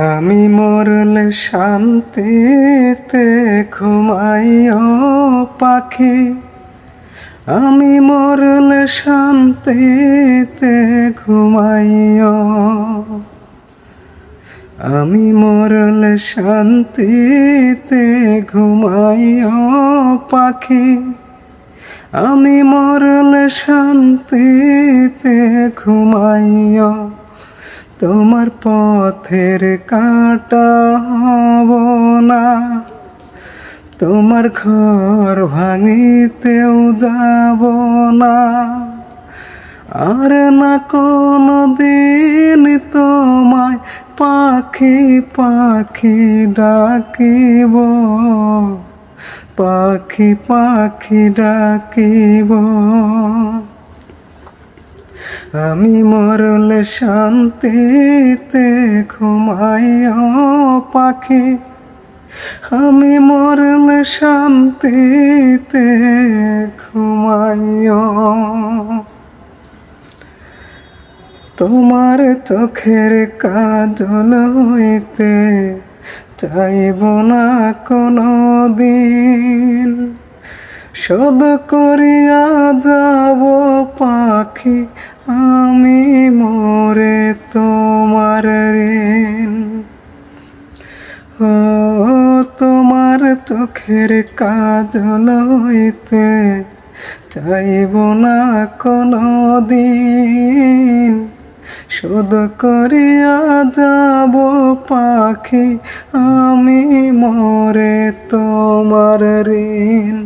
আমি মরলে শান্তিতে ঘুমাইও পাখি। আমি মরলে শান্তিতে ঘুমাইও। আমি মরলে শান্তিতে ঘুমাইও পাখি। আমি মরলে শান্তিতে ঘুমাইও। তোমার পথের কাটা হব না। তোমার ঘর ভাঙিতেও যাব না। আর না কোনো দিন তোমায় পাখি পাখি ডাকিব। পাখি পাখি ডাকিব। আমি মরলে শান্তিতে ঘুমাইও পাখি। আমি মরলে শান্তিতে ঘুমাইও। তোমার চোখের কাজল হইতে চাইব না কোনো দিন শোধ করিয়া যাব পাখি, আমি মরে তোমার ঋণ। ও তোমার চোখের কাজল হইতে চাইব না কোনো দিন শোধ করিয়া যাব পাখি, আমি মরে তোমার ঋণ।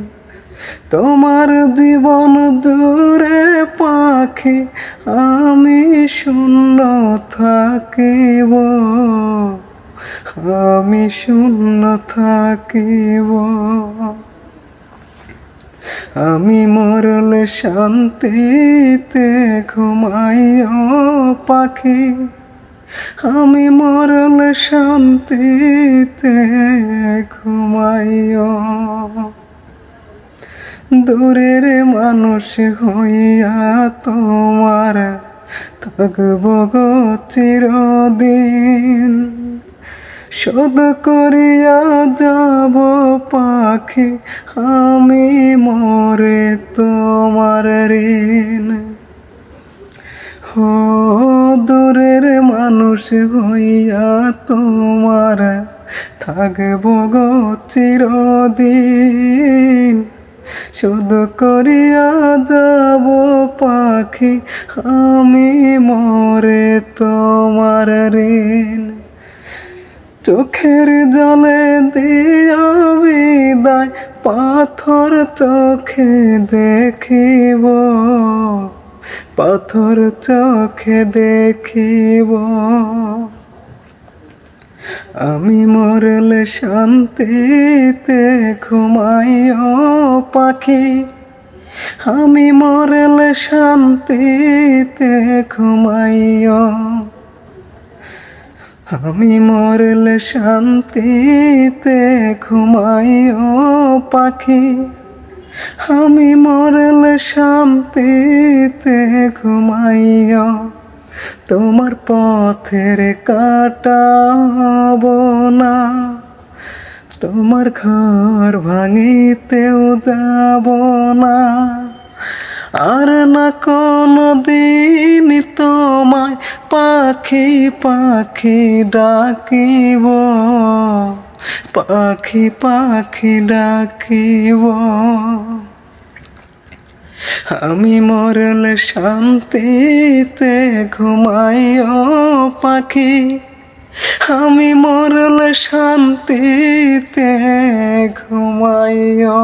তোমার জীবন দূরে পাখি, আমি শূন্য থাকিব। আমি শূন্য থাকিব। আমি মরলে শান্তিতে ঘুমাইও পাখি, আমি মরলে শান্তিতে ঘুমাইও। দূরের মানুষ হইয়া তোমার থাকব চিরদিন। শোধ করিয়া যাব পাখি, আমি মরে তোমার ঋণ। ও দূরের মানুষ হইয়া তোমার থাকব গো চিরদিন। শুধু করিয়া যাব পাখি, আমি মরে তোমার ঋণ। চোখের জলে দিয়া বিদায়, পাথর চোখে দেখিব। পাথর চোখে দেখিব। আমি মরলে শান্তিতে ঘুমাইও, পাখি। আমি মরলে শান্তিতে ঘুমাইও। আমি মরলে শান্তিতে ঘুমাইও, পাখি। আমি মরলে শান্তিতে ঘুমাইও। তোমার পথের কাটাব না। তোমার ঘর ভাঙিতেও যাব না। আর না কোনো দিন তোমায় পাখি পাখি ডাকিব। পাখি পাখি ডাকিব। আমি মরলে শান্তিতে ঘুমাইও পাখি। আমি মরলে শান্তিতে ঘুমাইও